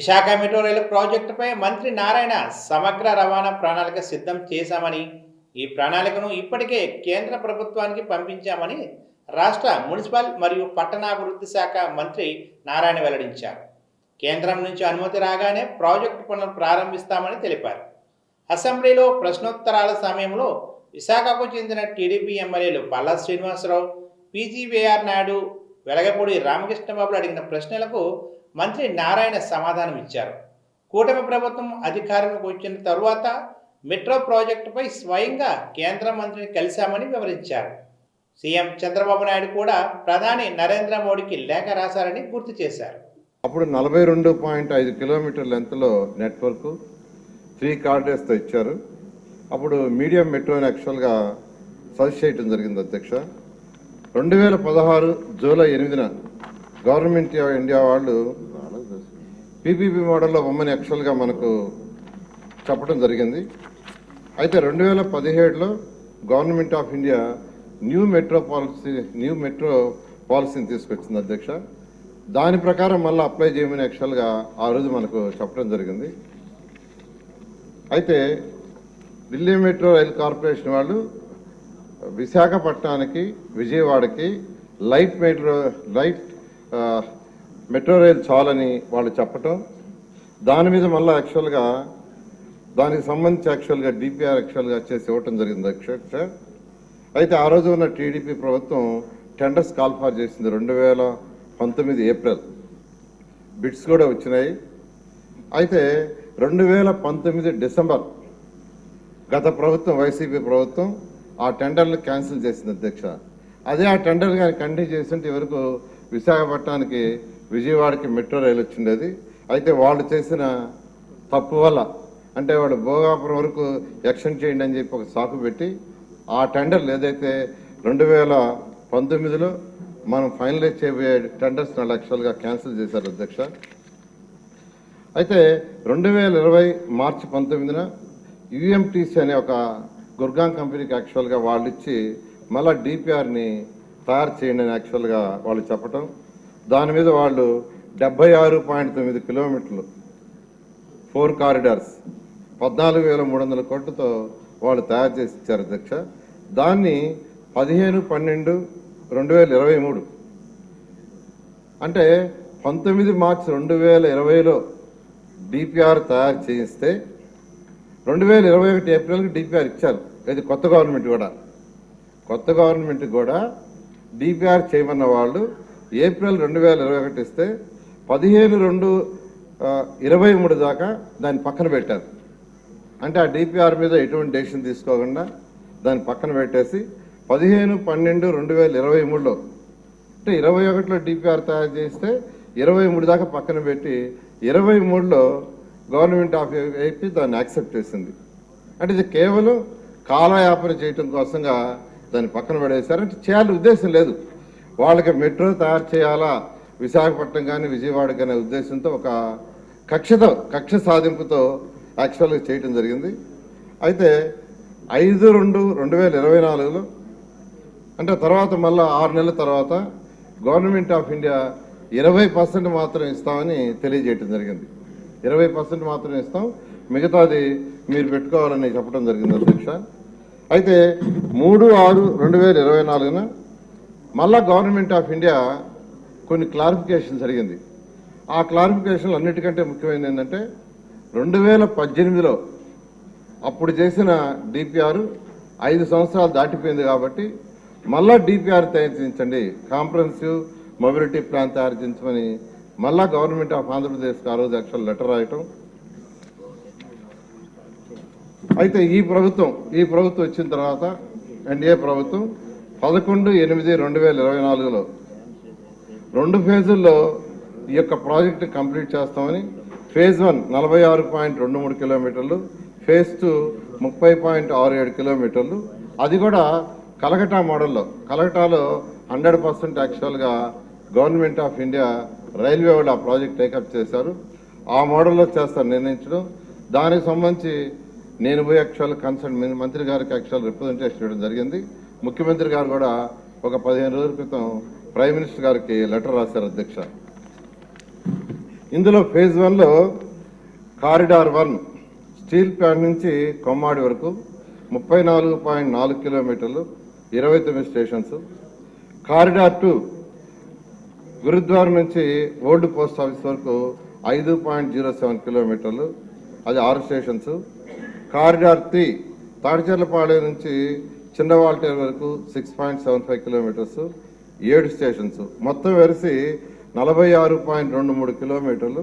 Visakha metro రైలు ప్రాజెక్టుపై మంత్రి నారాయణ సమగ్ర రవాణా ప్రణాళిక సిద్ధం చేశామని ఈ ప్రణాళికను ఇప్పటికే కేంద్ర ప్రభుత్వానికి పంపించామని రాష్ట్ర మున్సిపల్ మరియు పట్టణాభివృద్ధి శాఖ మంత్రి నారాయణ వెల్లడించారు. కేంద్రం నుంచి అనుమతి రాగానే ప్రాజెక్టు పనులు ప్రారంభిస్తామని తెలిపారు. అసెంబ్లీలో ప్రశ్నోత్తరాల సమయంలో విశాఖకు చెందిన టీడీపీ ఎమ్మెల్యేలు పల్లా శ్రీనివాసరావు పీజీవీఆర్ నాయుడు వెలగపూడి రామకృష్ణబాబులు అడిగిన ప్రశ్నలకు మంత్రి నారాయణ సమాధానం ఇచ్చారు. కూటమి ప్రభుత్వం అధికారంలోకి వచ్చిన తరువాత మెట్రో ప్రాజెక్టుపై స్వయంగా కేంద్ర మంత్రిని కలిశామని వివరించారు. సీఎం చంద్రబాబు నాయుడు కూడా ప్రధాని నరేంద్ర మోడీకి లేఖ రాశారని గుర్తు చేశారు. అప్పుడు నలభై రెండు పాయింట్ ఐదు కిలోమీటర్ లెంత్లో నెట్వర్క్ త్రీ కార్డర్స్తో ఇచ్చారు. అప్పుడు మీడియం మెట్రోని యాక్చువల్గా సజెస్ట్ చేయడం జరిగింది అధ్యక్ష. రెండు వేల పదహారు జూలై ఎనిమిదిన గవర్నమెంట్ ఆఫ్ ఇండియా వాళ్ళు పీపీపీ మోడల్లో బొమ్మని యాక్చువల్గా మనకు చెప్పడం జరిగింది. అయితే రెండు వేల పదిహేడులో government of India new metro policy new metro పాలసీని తీసుకొచ్చింది అధ్యక్ష. దాని ప్రకారం మళ్ళీ అప్లై చేయమని యాక్చువల్గా ఆ రోజు మనకు చెప్పడం జరిగింది. అయితే ఢిల్లీ మెట్రో రైల్ కార్పొరేషన్ వాళ్ళు విశాఖపట్నానికి విజయవాడకి light metro light metro rail చాలని వాళ్ళు చెప్పటం. దాని మీద మళ్ళీ యాక్చువల్గా దానికి సంబంధించి యాక్చువల్గా డిపిఆర్ యాక్చువల్గా చేసి ఇవ్వటం జరిగింది అధ్యక్ష అయితే ఆ రోజు ఉన్న టీడీపీ ప్రభుత్వం టెండర్స్ కాల్ఫార్ చేసింది రెండు వేల పంతొమ్మిది ఏప్రిల్. బిడ్స్ కూడా వచ్చినాయి. అయితే రెండు వేల పంతొమ్మిది డిసెంబర్ గత ప్రభుత్వం వైసీపీ ప్రభుత్వం ఆ టెండర్లు క్యాన్సిల్ చేసింది అధ్యక్ష. అదే ఆ టెండర్ కానీ కంటిన్యూ చేస్తుంటే వరకు విశాఖపట్నానికి విజయవాడకి మెట్రో రైలు వచ్చిండేది. అయితే వాళ్ళు చేసిన తప్పు వల్ల అంటే వాళ్ళు భోగాపురం వరకు ఎక్షన్ చేయండి అని చెప్పి ఒక సాకు పెట్టి ఆ టెండర్లు ఏదైతే రెండు వేల పంతొమ్మిదిలో మనం ఫైనలైజ్ చేయబోయే టెండర్స్ నాలుగు లక్షలుగా క్యాన్సిల్ చేశారు అధ్యక్ష. అయితే రెండు వేల ఇరవై మార్చి పంతొమ్మిదిన యుఎంటీసీ అనే ఒక గుర్గాన్ కంపెనీకి యాక్చువల్గా వాళ్ళు ఇచ్చి మళ్ళా డిపిఆర్ని తయారు చేయండి అని యాక్చువల్గా వాళ్ళు చెప్పటం. దాని మీద వాళ్ళు డెబ్బై ఆరు పాయింట్ తొమ్మిది కిలోమీటర్లు ఫోర్ కారిడార్స్ పద్నాలుగు వేల మూడు వందల కోట్లతో వాళ్ళు తయారు చేసి ఇచ్చారు అధ్యక్ష. దాన్ని పదిహేను పన్నెండు రెండు వేల ఇరవై మూడు అంటే పంతొమ్మిది మార్చి రెండు వేల ఇరవైలో డిపిఆర్ తయారు చేయిస్తే రెండు వేల ఇరవై ఒకటి ఏప్రిల్కి డిపిఆర్ ఇచ్చారు. ఇది కొత్త గవర్నమెంట్ కూడా. కొత్త గవర్నమెంట్ కూడా డిపిఆర్ చేయమన్న వాళ్ళు ఏప్రిల్ రెండు వేల ఇరవై ఒకటి ఇస్తే పదిహేను రెండు ఇరవై మూడు దాకా దాన్ని పక్కన పెట్టారు. అంటే ఆ డిపిఆర్ మీద ఎటువంటి డెసిషన్ తీసుకోకుండా దాన్ని పక్కన పెట్టేసి పదిహేను పన్నెండు రెండు వేల ఇరవై మూడులో అంటే ఇరవై ఒకటిలో డిపిఆర్ తయారు చేస్తే ఇరవై మూడు దాకా పక్కన పెట్టి ఇరవై మూడులో గవర్నమెంట్ ఆఫ్ ఏపీ దాన్ని యాక్సెప్ట్ చేసింది. అంటే ఇది కేవలం కాలయాపన చేయటం కోసంగా దాన్ని పక్కన పడేశారు. అంటే చేయాలని ఉద్దేశం లేదు. వాళ్ళకి మెట్రో తయారు చేయాలా? విశాఖపట్నం కానీ విజయవాడ కానీ ఉద్దేశంతో ఒక కక్షతో కక్ష సాధింపుతో యాక్చువల్గా చేయటం జరిగింది. అయితే ఐదు రెండు రెండు వేల ఇరవై నాలుగులో అంటే తర్వాత మళ్ళీ ఆరు నెలల తర్వాత గవర్నమెంట్ ఆఫ్ ఇండియా ఇరవై పర్సెంట్ మాత్రం ఇస్తామని తెలియజేయటం జరిగింది. ఇరవై పర్సెంట్ మాత్రమే ఇస్తాం. మిగతాది మీరు పెట్టుకోవాలని చెప్పడం జరిగింది అధ్యక్ష అయితే మూడు ఆరు రెండు వేల ఇరవై నాలుగున మళ్ళా గవర్నమెంట్ ఆఫ్ ఇండియా కొన్ని క్లారిఫికేషన్ జరిగింది. ఆ క్లారిఫికేషన్లు అన్నిటికంటే ముఖ్యమైనది ఏంటంటే రెండు వేల పద్దెనిమిదిలో అప్పుడు చేసిన డిపిఆర్ ఐదు సంవత్సరాలు దాటిపోయింది కాబట్టి మళ్ళా డిపిఆర్ తయారు చేయించండి. కాంప్రహెన్సివ్ మొబిలిటీ ప్లాన్ తయారు చేయించమని మళ్ళా గవర్నమెంట్ ఆఫ్ ఆంధ్రప్రదేశ్కి ఆ రోజు యాక్చువల్ లెటర్ రాయటం. అయితే ఈ ప్రభుత్వం ఈ ప్రభుత్వం వచ్చిన తర్వాత ఎన్డీఏ ప్రభుత్వం పదకొండు ఎనిమిది రెండు వేల ఇరవై నాలుగులో రెండు ఫేజుల్లో ఈ యొక్క ప్రాజెక్టు కంప్లీట్ చేస్తామని ఫేజ్ వన్ నలభై ఆరు పాయింట్ రెండు మూడు కిలోమీటర్లు ఫేజ్ టూ ముప్పై పాయింట్ ఆరు ఏడు కిలోమీటర్లు. అది కూడా కలకటా మోడల్లో. కలకటాలో హండ్రెడ్ పర్సెంట్ యాక్చువల్గా గవర్నమెంట్ ఆఫ్ ఇండియా రైల్వే వాళ్ళు ఆ ప్రాజెక్ట్ టేకప్ చేశారు. ఆ మోడల్లో చేస్తారు నిర్ణయించడం. దానికి సంబంధించి నేను పోయి యాక్చువల్ కన్సల్ట్ మంత్రి గారికి యాక్చువల్ రిప్రజెంటేషన్ ఇవ్వడం జరిగింది. ముఖ్యమంత్రి గారు కూడా ఒక పదిహేను రోజుల క్రితం ప్రైమ్ మినిస్టర్ గారికి లెటర్ రాశారు అధ్యక్ష. ఇందులో ఫేజ్ వన్లో కారిడార్ వన్ స్టీల్ ప్లాంట్ నుంచి కొమ్మాడి వరకు ముప్పై నాలుగు పాయింట్ నాలుగు కిలోమీటర్లు ఇరవై తొమ్మిది స్టేషన్స్. కారిడార్ టూ గురుద్వారం నుంచి ఓల్డ్ పోస్ట్ ఆఫీస్ వరకు ఐదు పాయింట్ జీరో సెవెన్ కిలోమీటర్లు అది ఆరు స్టేషన్స్. కారిడార్ త్రీ తాడిచెర్లపాలెం నుంచి చిన్నవాల్టేరు వరకు six point seven five kilometres ఏడు స్టేషన్స్. మొత్తం వెరిసి నలభై ఆరు పాయింట్ రెండు మూడు కిలోమీటర్లు.